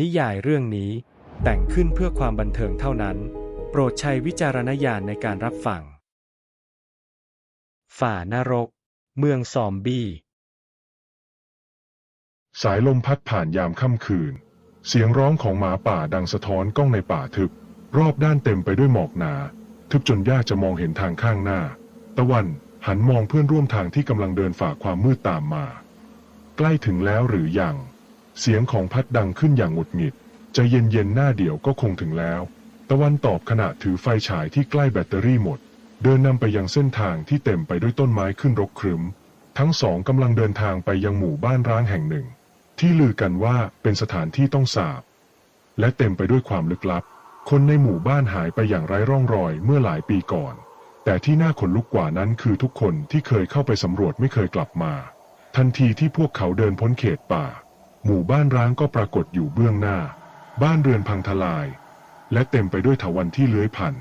นิยายเรื่องนี้แต่งขึ้นเพื่อความบันเทิงเท่านั้น โปรดใช้วิจารณญาณในการรับฟัง ฝ่านรก เมืองซอมบี้ สายลมพัดผ่านยามค่ำคืน เสียงร้องของหมาป่าดังสะท้อนกล้องในป่าทึบ รอบด้านเต็มไปด้วยหมอกหนา ทึบจนยากจะมองเห็นทางข้างหน้า ตะวันหันมองเพื่อนร่วมทางที่กำลังเดินฝ่าความมืดตามมา ใกล้ถึงแล้วหรือยัง เสียงของพัดดังขึ้นอย่างหงุดหงิด จะเย็นเย็นๆหน้าเดียวก็คงถึงแล้ว ตะวันตอบขณะถือไฟฉายที่ใกล้แบตเตอรี่หมด เดินนำไปยังเส้นทางที่เต็มไปด้วยต้นไม้ขึ้นรกครึ้มทั้งสองกำลังเดินทางไปยังหมู่บ้านร้างแห่งหนึ่ง ที่ลือกันว่าเป็นสถานที่ต้องสาบ และเต็มไปด้วยความลึกลับ คนในหมู่บ้านหายไปอย่างไร้ร่องรอยเมื่อหลายปีก่อน แต่ที่น่าขนลุกกว่านั้นคือทุกคนที่เคยเข้าไปสำรวจไม่เคยกลับมา ทันทีที่พวกเขาเดินพ้นเขตป่า หมู่บ้านร้างก็ปรากฏอยู่เบื้องหน้า บ้านเรือนพังทลาย และเต็มไปด้วยเถาวันที่เลื้อยผ่าน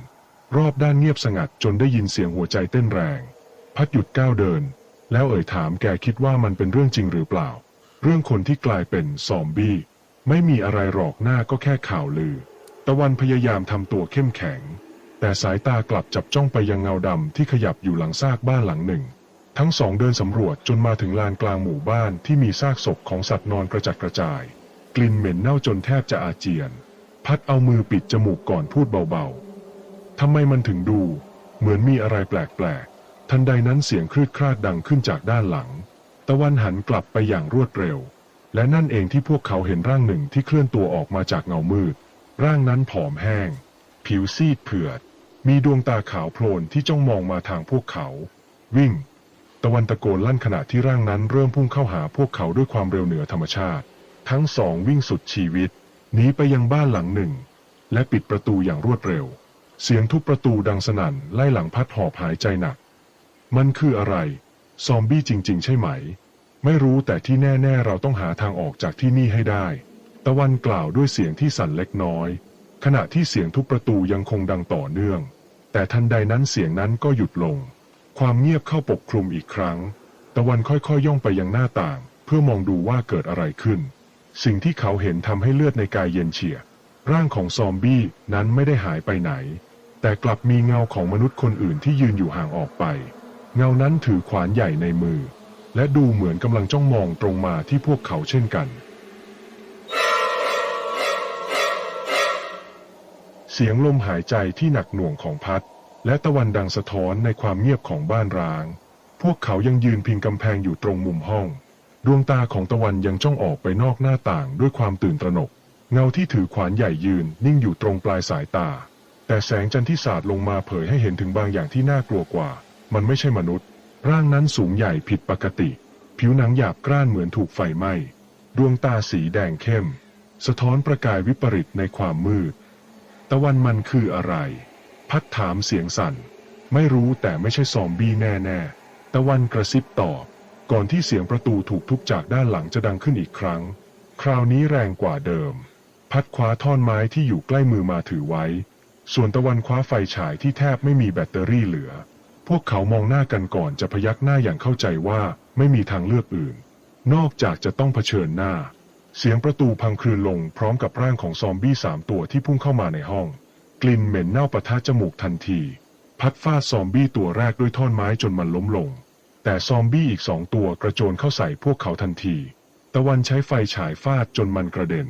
รอบด้านเงียบสงัดจนได้ยินเสียงหัวใจเต้นแรง พัดหยุดก้าวเดิน แล้วเอ่ยถามแกคิดว่ามันเป็นเรื่องจริงหรือเปล่า เรื่องคนที่กลายเป็นซอมบี้ ไม่มีอะไรหรอกหน้าก็แค่ข่าวลือ ตะวันพยายามทำตัวเข้มแข็ง แต่สายตากลับจับจ้องไปยังเงาดำที่ขยับอยู่หลังซากบ้านหลังหนึ่ง ทั้งสองเดินสำรวจจนมาถึงลานกลางหมู่บ้านที่มีซากศพของสัตว์นอนกระจัดกระจาย กลิ่นเหม็นเน่าจนแทบจะอาเจียน พัดเอามือปิดจมูกก่อนพูดเบาๆทำไมมันถึงดู เหมือนมีอะไรแปลกๆ ทันใดนั้นเสียงคลืดคลาดดังขึ้นจากด้านหลัง ตะวันหันกลับไปอย่างรวดเร็ว และนั่นเองที่พวกเขาเห็นร่างหนึ่งที่เคลื่อนตัวออกมาจากเงามืด ร่างนั้นผอมแห้ง ผิวซีดเผือด มีดวงตาขาวโพลนที่จ้องมองมาทางพวกเขา วิ่ง ตะวันตะโกนลั่นขณะที่ร่างนั้นเริ่มพุ่งเข้าหาพวกเขาด้วยความเร็วเหนือธรรมชาติ ทั้งสองวิ่งสุดชีวิตหนีไปยังบ้านหลังหนึ่ง และปิดประตูอย่างรวดเร็ว เสียงทุบประตูดังสนั่นไล่หลังพัดหอบหายใจหนัก มันคืออะไร ซอมบี้จริง ๆ ใช่ไหม ไม่รู้แต่ที่แน่ ๆ เราต้องหาทางออกจากที่นี่ให้ได้ ตะวันกล่าวด้วยเสียงที่สั่นเล็กน้อย ขณะที่เสียงทุบประตูยังคงดังต่อเนื่อง แต่ทันใดนั้นเสียงนั้นก็หยุดลง ความเงียบเข้าปกคลุมอีกครั้ง ตะวันค่อยๆย่องไปยังหน้าต่าง เพื่อมองดูว่าเกิดอะไรขึ้น สิ่งที่เขาเห็นทำให้เลือดในกายเย็นเฉียบร่างของซอมบี้นั้นไม่ได้หายไปไหน แต่กลับมีเงาของมนุษย์คนอื่นที่ยืนอยู่ห่างออกไป เงานั้นถือขวานใหญ่ในมือ และดูเหมือนกำลังจ้องมองตรงมาที่พวกเขาเช่นกัน เสียงลมหายใจที่หนักหน่วงของพัด และตะวันดังสะท้อนในความเงียบของบ้านร้าง พวกเขายังยืนพิงกำแพงอยู่ตรงมุมห้อง ดวงตาของตะวันยังจ้องออกไปนอกหน้าต่างด้วยความตื่นตระหนก เงาที่ถือขวานใหญ่ยืนนิ่งอยู่ตรงปลายสายตา แต่แสงจันทร์ที่สาดลงมาเผยให้เห็นถึงบางอย่างที่น่ากลัวกว่า มันไม่ใช่มนุษย์ ร่างนั้นสูงใหญ่ผิดปกติ ผิวหนังหยาบกร้านเหมือนถูกไฟไหม้ ดวงตาสีแดงเข้ม สะท้อนประกายวิปริตในความมืด ตะวันมันคืออะไร พัดถามเสียงสั่น ไม่รู้แต่ไม่ใช่ซอมบี้แน่ๆตะวันกระซิบตอบ ก่อนที่เสียงประตูถูกทุบจากด้านหลังจะดังขึ้นอีกครั้ง คราวนี้แรงกว่าเดิม พัดคว้าท่อนไม้ที่อยู่ใกล้มือมาถือไว้ ส่วนตะวันคว้าไฟฉายที่แทบไม่มีแบตเตอรี่เหลือ พวกเขามองหน้ากันก่อนจะพยักหน้าอย่างเข้าใจว่าไม่มีทางเลือกอื่น นอกจากจะต้องเผชิญหน้า เสียงประตูพังคลืนลงพร้อมกับร่างของซอมบี้สามตัวที่พุ่งเข้ามาในห้อง กลิ่นเหม็นเน่าปะทะจมูกทันที พัดฟาดซอมบี้ตัวแรกด้วยท่อนไม้จนมันล้มลง แต่ซอมบี้อีกสองตัวกระโจนเข้าใส่พวกเขาทันที ตะวันใช้ไฟฉายฟาดจนมันกระเด็น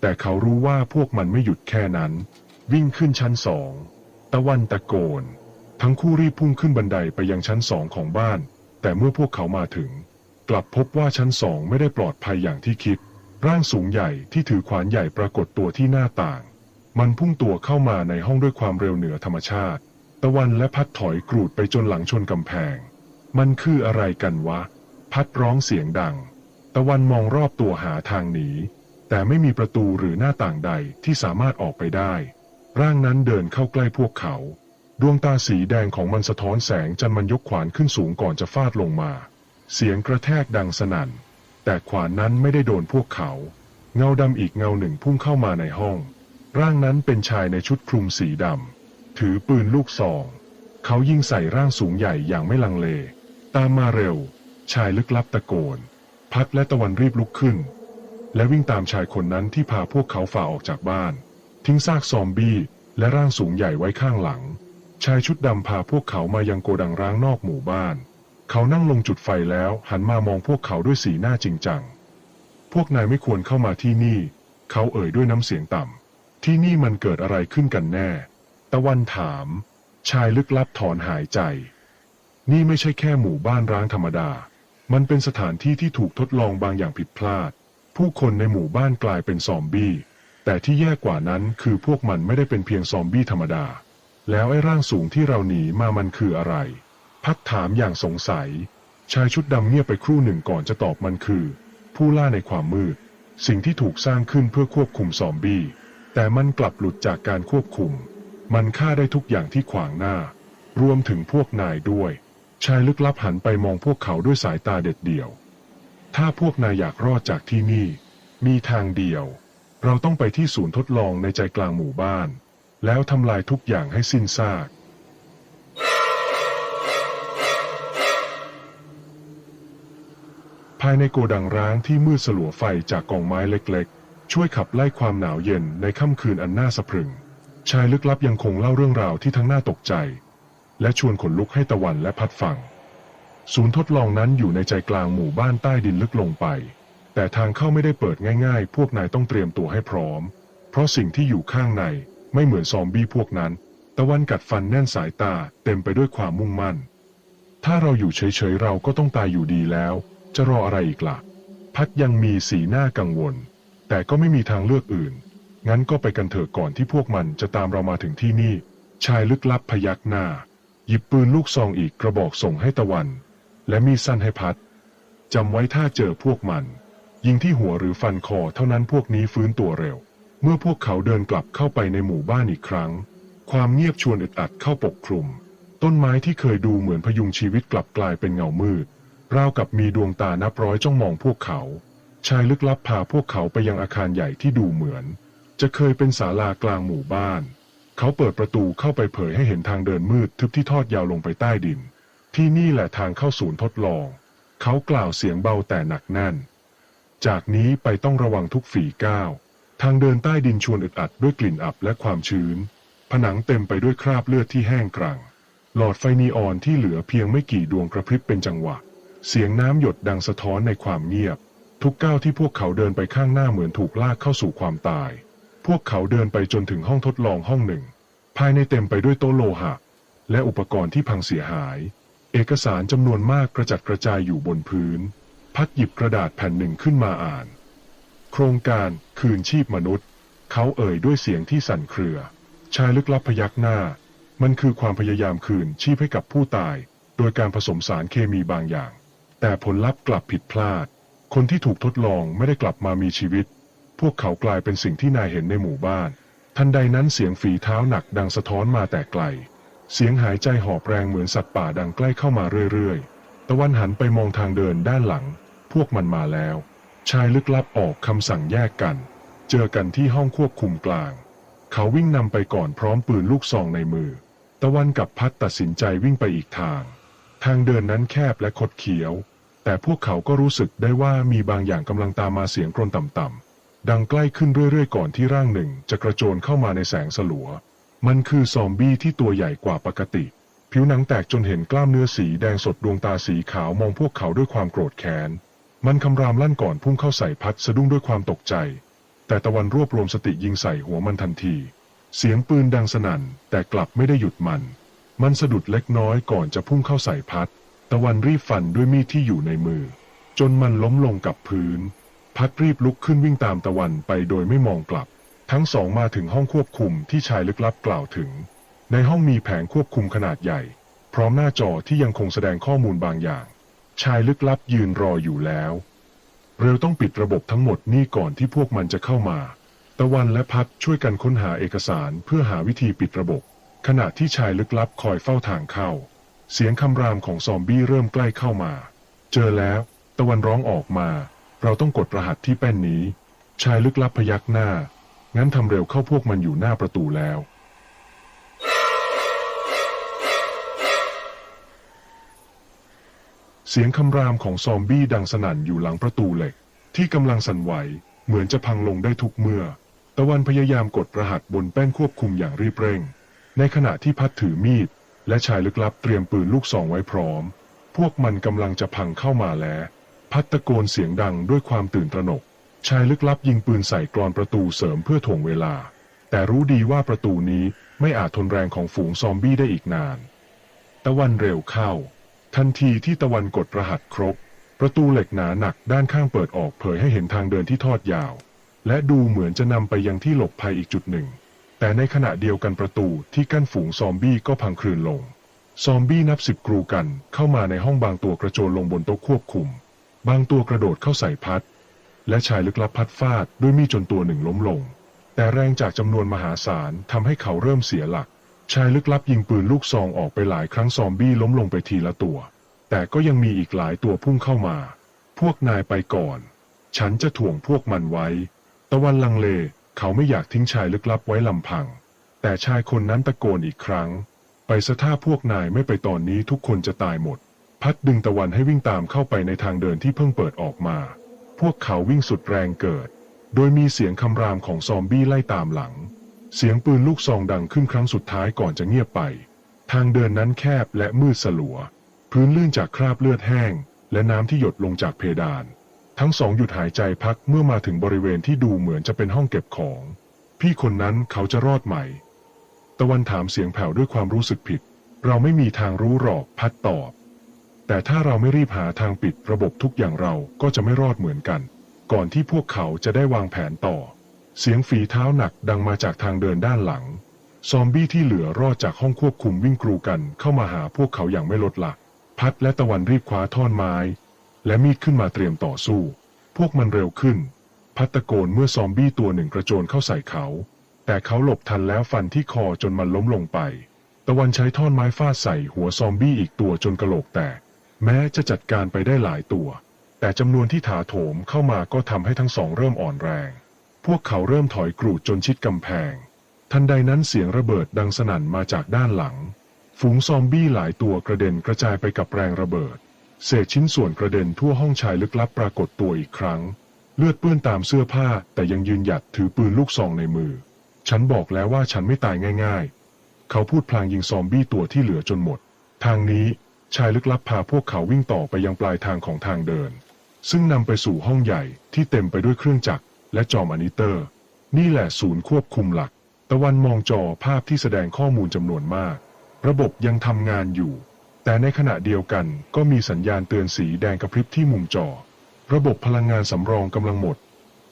แต่เขารู้ว่าพวกมันไม่หยุดแค่นั้น วิ่งขึ้นชั้นสอง ตะวันตะโกน ทั้งคู่รีบพุ่งขึ้นบันไดไปยังชั้นสองของบ้าน แต่เมื่อพวกเขามาถึง กลับพบว่าชั้นสองไม่ได้ปลอดภัยอย่างที่คิด ร่างสูงใหญ่ที่ถือขวานใหญ่ปรากฏตัวที่หน้าต่าง มันพุ่งตัวเข้ามาในห้องด้วยความเร็วเหนือธรรมชาติ ตะวันและพัดถอยกรูดไปจนหลังชนกำแพง มันคืออะไรกันวะ พัดร้องเสียงดัง ตะวันมองรอบตัวหาทางหนี แต่ไม่มีประตูหรือหน้าต่างใดที่สามารถออกไปได้ ร่างนั้นเดินเข้าใกล้พวกเขา ดวงตาสีแดงของมันสะท้อนแสงจนมันยกขวานขึ้นสูงก่อนจะฟาดลงมา เสียงกระแทกดังสนั่น แต่ขวานนั้นไม่ได้โดนพวกเขา เงาดำอีกเงาหนึ่งพุ่งเข้ามาในห้อง ร่างนั้นเป็นชายในชุดคลุมสีดำ ถือปืนลูกซอง เขายิงใส่ร่างสูงใหญ่อย่างไม่ลังเล ตามมาเร็ว ชายลึกลับตะโกน พัดและตะวันรีบลุกขึ้น และวิ่งตามชายคนนั้นที่พาพวกเขาฝ่าออกจากบ้าน ทิ้งซากซอมบี้และร่างสูงใหญ่ไว้ข้างหลัง ชายชุดดำพาพวกเขามายังโกดังร้างนอกหมู่บ้าน เขานั่งลงจุดไฟแล้วหันมามองพวกเขาด้วยสีหน้าจริงจัง พวกนายไม่ควรเข้ามาที่นี่ เขาเอ่ยด้วยน้ำเสียงต่ำ ที่นี่มันเกิดอะไรขึ้นกันแน่ ตะวันถาม ชายลึกลับถอนหายใจ นี่ไม่ใช่แค่หมู่บ้านร้างธรรมดา มันเป็นสถานที่ที่ถูกทดลองบางอย่างผิดพลาด ผู้คนในหมู่บ้านกลายเป็นซอมบี้ แต่ที่แย่กว่านั้นคือพวกมันไม่ได้เป็นเพียงซอมบี้ธรรมดา แล้วไอ้ร่างสูงที่เราหนีมามันคืออะไร พักถามอย่างสงสัย ชายชุดดำเงียบไปครู่หนึ่งก่อนจะตอบมันคือ ผู้ล่าในความมืด สิ่งที่ถูกสร้างขึ้นเพื่อควบคุมซอมบี้ แต่มันกลับหลุดจากการควบคุม มันฆ่าได้ทุกอย่างที่ขวางหน้า รวมถึงพวกนายด้วย ชายลึกลับหันไปมองพวกเขาด้วยสายตาเด็ดเดี่ยว ถ้าพวกนายอยากรอดจากที่นี่ มีทางเดียว เราต้องไปที่ศูนย์ทดลองในใจกลางหมู่บ้าน แล้วทำลายทุกอย่างให้สิ้นซากภายในโกดังร้างที่มืดสลัวไฟจากกองไม้เล็กๆ ช่วยขับไล่ความหนาวเย็นในค่ำคืนอันน่าสะพรึง ชายลึกลับยังคงเล่าเรื่องราวที่ทั้งน่าตกใจ และชวนขนลุกให้ตะวันและพัดฟังศูนย์ทดลองนั้นอยู่ในใจกลางหมู่บ้านใต้ดินลึกลงไป แต่ทางเข้าไม่ได้เปิดง่ายๆ พวกนายต้องเตรียมตัวให้พร้อม เพราะสิ่งที่อยู่ข้างในไม่เหมือนซอมบี้พวกนั้น ตะวันกัดฟันแน่นสายตาเต็มไปด้วยความมุ่งมั่น ถ้าเราอยู่เฉยๆเราก็ต้องตายอยู่ดีแล้ว จะรออะไรอีกละ่ะ พัดยังมีสีหน้ากังวล แต่ก็ไม่มีทางเลือกอื่น งั้นก็ไปกันเถอะก่อนที่พวกมันจะตามเรามาถึงที่นี่ ชายลึกลับพยักหน้า หยิบปืนลูกซองอีกกระบอกส่งให้ตะวัน และมีสั้นให้พัดจำไว้ถ้าเจอพวกมัน ยิงที่หัวหรือฟันคอเท่านั้นพวกนี้ฟื้นตัวเร็ว เมื่อพวกเขาเดินกลับเข้าไปในหมู่บ้านอีกครั้ง ความเงียบชวนอึดอัดเข้าปกคลุม ต้นไม้ที่เคยดูเหมือนพยุงชีวิตกลับกลายเป็นเงามืดราวกับมีดวงตานับร้อยจ้องมองพวกเขา ชายลึกลับพาพวกเขาไปยังอาคารใหญ่ที่ดูเหมือน จะเคยเป็นศาลากลางหมู่บ้าน เขาเปิดประตูเข้าไปเผยให้เห็นทางเดินมืดทึบที่ทอดยาวลงไปใต้ดิน ที่นี่แหละทางเข้าศูนย์ทดลอง เขากล่าวเสียงเบาแต่หนักแน่น จากนี้ไปต้องระวังทุกฝีก้าว ทางเดินใต้ดินชวนอึดอัดด้วยกลิ่นอับและความชื้น ผนังเต็มไปด้วยคราบเลือดที่แห้งกรัง หลอดไฟนีออนที่เหลือเพียงไม่กี่ดวงกระพริบเป็นจังหวะ เสียงน้ำหยดดังสะท้อนในความเงียบ ทุกก้าวที่พวกเขาเดินไปข้างหน้าเหมือนถูกลากเข้าสู่ความตาย พวกเขาเดินไปจนถึงห้องทดลองห้องหนึ่ง ภายในเต็มไปด้วยโต๊ะโลหะ และอุปกรณ์ที่พังเสียหาย เอกสารจำนวนมากกระจัดกระจายอยู่บนพื้น พัดหยิบกระดาษแผ่นหนึ่งขึ้นมาอ่าน โครงการคืนชีพมนุษย์ เขาเอ่ยด้วยเสียงที่สั่นเครือ ชายลึกลับพยักหน้า มันคือความพยายามคืนชีพให้กับผู้ตาย โดยการผสมสารเคมีบางอย่าง แต่ผลลัพธ์กลับผิดพลาด คนที่ถูกทดลองไม่ได้กลับมามีชีวิต พวกเขากลายเป็นสิ่งที่นายเห็นในหมู่บ้าน ทันใดนั้นเสียงฝีเท้าหนักดังสะท้อนมาแต่ไกล เสียงหายใจหอบแรงเหมือนสัตว์ป่าดังใกล้เข้ามาเรื่อยๆ ตะวันหันไปมองทางเดินด้านหลัง พวกมันมาแล้ว ชายลึกลับออกคำสั่งแยกกัน เจอกันที่ห้องควบคุมกลาง เขาวิ่งนำไปก่อนพร้อมปืนลูกซองในมือ ตะวันกับพัดตัดสินใจวิ่งไปอีกทาง ทางเดินนั้นแคบและคดเคี้ยว แต่พวกเขาก็รู้สึกได้ว่ามีบางอย่างกำลังตามมาเสียงกรนต่ำๆ ดังใกล้ขึ้นเรื่อยๆ ก่อนที่ร่างหนึ่งจะกระโจนเข้ามาในแสงสลัว มันคือซอมบี้ที่ตัวใหญ่กว่าปกติ ผิวหนังแตกจนเห็นกล้ามเนื้อสีแดงสดดวงตาสีขาวมองพวกเขาด้วยความโกรธแค้น มันคำรามลั่นก่อนพุ่งเข้าใส่พัดสะดุ้งด้วยความตกใจ แต่ตะวันรวบรวมสติยิงใส่หัวมันทันที เสียงปืนดังสนั่นแต่กลับไม่ได้หยุดมัน มันสะดุดเล็กน้อยก่อนจะพุ่งเข้าใส่พัด ตะวันรีบฟันด้วยมีดที่อยู่ในมือ จนมันล้มลงกับพื้น พัดรีบลุกขึ้นวิ่งตามตะวันไปโดยไม่มองกลับ ทั้งสองมาถึงห้องควบคุมที่ชายลึกลับกล่าวถึง ในห้องมีแผงควบคุมขนาดใหญ่ พร้อมหน้าจอที่ยังคงแสดงข้อมูลบางอย่าง ชายลึกลับยืนรออยู่แล้ว เร็วต้องปิดระบบทั้งหมดนี่ก่อนที่พวกมันจะเข้ามา ตะวันและพัดช่วยกันค้นหาเอกสารเพื่อหาวิธีปิดระบบ ขณะที่ชายลึกลับคอยเฝ้าทางเข้า เสียงคำรามของซอมบี้เริ่มใกล้เข้ามา เจอแล้ว ตะวันร้องออกมา เราต้องกดรหัสที่แป้นนี้ ชายลึกลับพยักหน้า งั้นทำเร็วเข้าพวกมันอยู่หน้าประตูแล้ว เสียงคำรามของซอมบี้ดังสนั่นอยู่หลังประตูเหล็ก ที่กำลังสั่นไหว เหมือนจะพังลงได้ทุกเมื่อ ตะวันพยายามกดรหัสบนแป้นควบคุมอย่างรีบเร่ง ในขณะที่พัดถือมีด และชายลึกลับเตรียมปืนลูกซองไว้พร้อม พวกมันกำลังจะพังเข้ามาแล้ว พัดตะโกนเสียงดังด้วยความตื่นตระหนก ชายลึกลับยิงปืนใส่กรอนประตูเสริมเพื่อถ่วงเวลา แต่รู้ดีว่าประตูนี้ไม่อาจทนแรงของฝูงซอมบี้ได้อีกนาน ตะวันเร็วเข้า ทันทีที่ตะวันกดรหัสครบ ประตูเหล็กหนาหนักด้านข้างเปิดออกเผยให้เห็นทางเดินที่ทอดยาว และดูเหมือนจะนำไปยังที่หลบภัยอีกจุดหนึ่ง แต่ในขณะเดียวกันประตูที่กั้นฝูงซอมบี้ก็พังคลืนลง ซอมบี้นับสิบกรูกันเข้ามาในห้องบางตัวกระโจนลงบนโต๊ะควบคุม บางตัวกระโดดเข้าใส่พัด และชายลึกลับพัดฟาดด้วยมีดจนตัวหนึ่งล้มลง แต่แรงจากจำนวนมหาศาลทำให้เขาเริ่มเสียหลัก ชายลึกลับยิงปืนลูกซองออกไปหลายครั้งซอมบี้ล้มลงไปทีละตัว แต่ก็ยังมีอีกหลายตัวพุ่งเข้ามา พวกนายไปก่อน ฉันจะถ่วงพวกมันไว้ ตะวันลังเล เขาไม่อยากทิ้งชายลึกลับไว้ลำพัง แต่ชายคนนั้นตะโกนอีกครั้ง ไปซะถ้าพวกนายไม่ไปตอนนี้ทุกคนจะตายหมด พัดดึงตะวันให้วิ่งตามเข้าไปในทางเดินที่เพิ่งเปิดออกมา พวกเขาวิ่งสุดแรงเกิด โดยมีเสียงคำรามของซอมบี้ไล่ตามหลัง เสียงปืนลูกซองดังขึ้นครั้งสุดท้ายก่อนจะเงียบไป ทางเดินนั้นแคบและมืดสลัว พื้นลื่นจากคราบเลือดแห้ง และน้ำที่หยดลงจากเพดาน ทั้งสองหยุดหายใจพักเมื่อมาถึงบริเวณที่ดูเหมือนจะเป็นห้องเก็บของ พี่คนนั้นเขาจะรอดไหม ตะวันถามเสียงแผ่วด้วยความรู้สึกผิด เราไม่มีทางรู้หรอกพัดตอบ แต่ถ้าเราไม่รีบหาทางปิดระบบทุกอย่างเราก็จะไม่รอดเหมือนกัน ก่อนที่พวกเขาจะได้วางแผนต่อ เสียงฝีเท้าหนักดังมาจากทางเดินด้านหลัง ซอมบี้ที่เหลือรอดจากห้องควบคุมวิ่งกรูกันเข้ามาหาพวกเขาอย่างไม่ลดละพัดและตะวันรีบคว้าท่อนไม้ และมีดขึ้นมาเตรียมต่อสู้ พวกมันเร็วขึ้น พัดตะโกนเมื่อซอมบี้ตัวหนึ่งกระโจนเข้าใส่เขา แต่เขาหลบทันแล้วฟันที่คอจนมันล้มลงไป ตะวันใช้ท่อนไม้ฟาดใส่หัวซอมบี้อีกตัวจนกระโหลกแตก แม้จะจัดการไปได้หลายตัว แต่จำนวนที่ถาโถมเข้ามาก็ทำให้ทั้งสองเริ่มอ่อนแรง พวกเขาเริ่มถอยกรูดจนชิดกำแพง ทันใดนั้นเสียงระเบิดดังสนั่นมาจากด้านหลัง ฝูงซอมบี้หลายตัวกระเด็นกระจายไปกับแรงระเบิด เศษชิ้นส่วนกระเด็นทั่วห้องชายลึกลับปรากฏตัวอีกครั้ง เลือดเปื้อนตามเสื้อผ้าแต่ยังยืนหยัดถือปืนลูกซองในมือ ฉันบอกแล้วว่าฉันไม่ตายง่าย ๆ เขาพูดพลางยิงซอมบี้ตัวที่เหลือจนหมด ทางนี้ชายลึกลับพาพวกเขาวิ่งต่อไปยังปลายทางของทางเดิน ซึ่งนำไปสู่ห้องใหญ่ที่เต็มไปด้วยเครื่องจักรและจอมอนิเตอร์ นี่แหละศูนย์ควบคุมหลัก ตะวันมองจอภาพที่แสดงข้อมูลจำนวนมาก ระบบยังทำงานอยู่ แต่ในขณะเดียวกันก็มีสัญญาณเตือนสีแดงกระพริบที่มุมจอ ระบบพลังงานสำรองกำลังหมด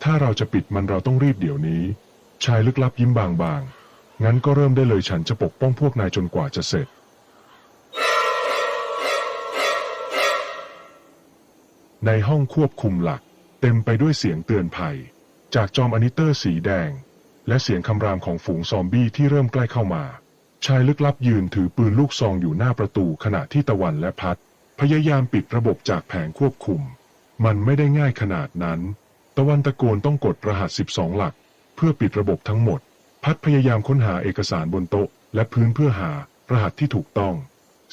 ถ้าเราจะปิดมันเราต้องรีบเดี๋ยวนี้ ชายลึกลับยิ้มบางๆ งั้นก็เริ่มได้เลยฉันจะปกป้องพวกนายจนกว่าจะเสร็จ ในห้องควบคุมหลัก เต็มไปด้วยเสียงเตือนภัย จากจอมอนิเตอร์สีแดง และเสียงคำรามของฝูงซอมบี้ที่เริ่มใกล้เข้ามา ชายลึกลับยืนถือปืนลูกซองอยู่หน้าประตูขณะที่ตะวันและพัด พยายามปิดระบบจากแผงควบคุม มันไม่ได้ง่ายขนาดนั้น ตะวันตะโกนต้องกดรหัส 12 หลัก เพื่อปิดระบบทั้งหมด พัดพยายามค้นหาเอกสารบนโต๊ะ และพื้นเพื่อหารหัสที่ถูกต้อง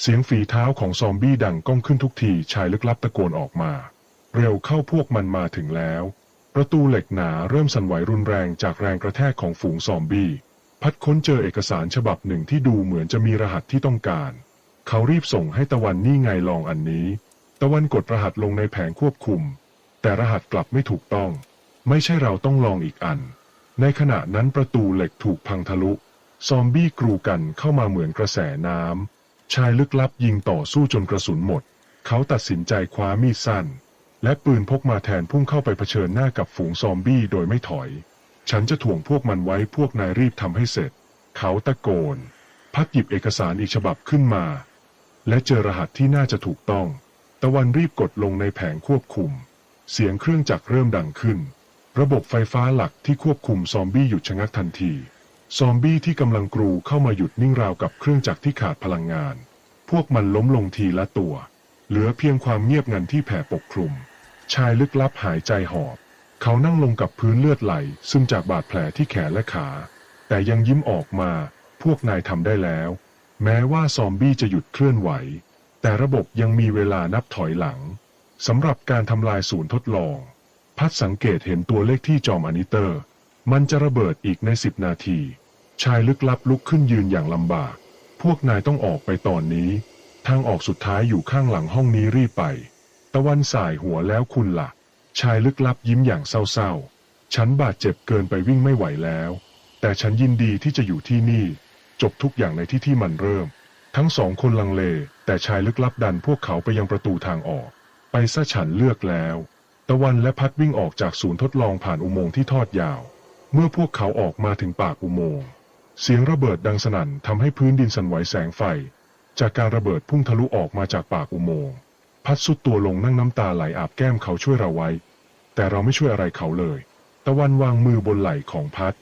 เสียงฝีเท้าของซอมบี้ดังก้องขึ้นทุกทีชายลึกลับตะโกนออกมา เร็วเข้าพวกมันมาถึงแล้ว ประตูเหล็กหนาเริ่มสั่นไหวรุนแรงจากแรงกระแทกของฝูงซอมบี้ พัดค้นเจอเอกสารฉบับหนึ่งที่ดูเหมือนจะมีรหัสที่ต้องการ เขารีบส่งให้ตะวันนี่ไงลองอันนี้ ตะวันกดรหัสลงในแผงควบคุม แต่รหัสกลับไม่ถูกต้อง ไม่ใช่เราต้องลองอีกอัน ในขณะนั้นประตูเหล็กถูกพังทะลุ ซอมบี้กรูกันเข้ามาเหมือนกระแสน้ำ ชายลึกลับยิงต่อสู้จนกระสุนหมด เขาตัดสินใจคว้ามีดสั้น และปืนพกมาแทนพุ่งเข้าไปเผชิญหน้ากับฝูงซอมบี้โดยไม่ถอย ฉันจะถ่วงพวกมันไว้พวกนายรีบทำให้เสร็จ เขาตะโกน พัดหยิบเอกสารอีกฉบับขึ้นมา และเจอรหัสที่น่าจะถูกต้อง ตะวันรีบกดลงในแผงควบคุม เสียงเครื่องจักรเริ่มดังขึ้น ระบบไฟฟ้าหลักที่ควบคุมซอมบี้หยุดชะงักทันที ซอมบี้ที่กำลังกรูเข้ามาหยุดนิ่งราวกับเครื่องจักรที่ขาดพลังงาน พวกมันล้มลงทีละตัว เหลือเพียงความเงียบงันที่แผ่ปกคลุม ชายลึกลับหายใจหอบ เขานั่งลงกับพื้นเลือดไหล ซึมจากบาดแผลที่แขนและขา แต่ยังยิ้มออกมา พวกนายทำได้แล้ว แม้ว่าซอมบี้จะหยุดเคลื่อนไหว แต่ระบบยังมีเวลานับถอยหลังสำหรับการทำลายศูนย์ทดลอง พัดสังเกตเห็นตัวเลขที่จอมอนิเตอร์ มันจะระเบิดอีกในสิบนาที ชายลึกลับลุกขึ้นยืนอย่างลำบาก พวกนายต้องออกไปตอนนี้ ทางออกสุดท้ายอยู่ข้างหลังห้องนี้รีบไป ตะวันสายหัวแล้วคุณละ่ะ ชายลึกลับยิ้มอย่างเศร้าๆ ฉันบาดเจ็บเกินไปวิ่งไม่ไหวแล้ว แต่ฉันยินดีที่จะอยู่ที่นี่ จบทุกอย่างในที่ที่มันเริ่ม ทั้งสองคนลังเล แต่ชายลึกลับดันพวกเขาไปยังประตูทางออก ไปซะฉันเลือกแล้ว ตะวันและพัดวิ่งออกจากศูนย์ทดลองผ่านอุโมงค์ที่ทอดยาว เมื่อพวกเขาออกมาถึงปากอุโมงค์เสียงระเบิดดังสนั่นทำให้พื้นดินสั่นไหวแสงไฟ จากการระเบิดพุ่งทะลุออกมาจากปากอุโมงค์ พัดสุดตัวลงนั่งน้ำตาไหลอาบแก้มเขาช่วยเราไว้ แต่เราไม่ช่วยอะไรเขาเลย ตะวันวางมือบนไหล่ของพัด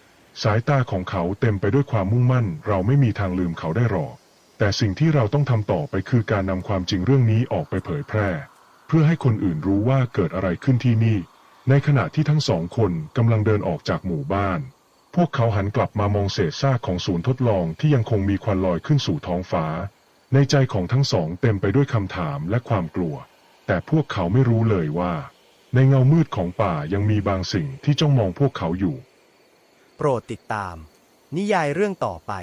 สายตาของเขาเต็มไปด้วยความมุ่งมั่น เราไม่มีทางลืมเขาได้หรอก แต่สิ่งที่เราต้องทำต่อไปคือการนำความจริงเรื่องนี้ออกไปเผยแพร่ เพื่อให้คนอื่นรู้ว่าเกิดอะไรขึ้นที่นี่ ในขณะที่ทั้งสองคนกำลังเดินออกจากหมู่บ้าน พวกเขาหันกลับมามองเศษซากของศูนย์ทดลองที่ยังคงมีควันลอยขึ้นสู่ท้องฟ้า ในใจของทั้งสองเต็มไปด้วยคำถามและความกลัว แต่พวกเขาไม่รู้เลยว่า ในเงามืดของป่ายังมีบางสิ่งที่จ้องมองพวกเขาอยู่ โปรดติดตาม นิยายเรื่องต่อไป